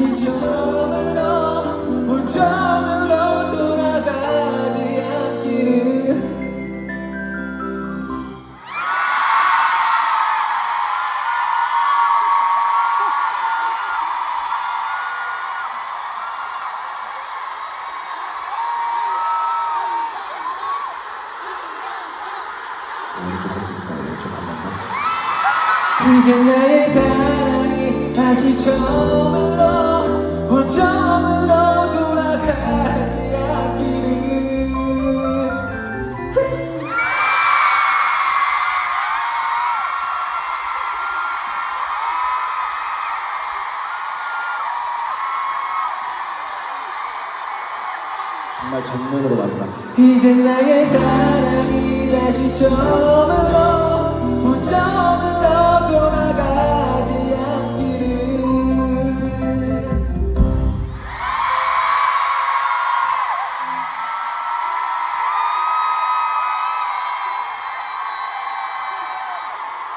다시 처음으로 본점으로 돌아가지 않기를 오른쪽 했으니까 왼쪽 한번 더. 이제 나의 사랑이 다시 처음으로 본점으로 돌아가지 않기를 정말 정면으로 마지막. 이제 나의 사랑이 다시 본점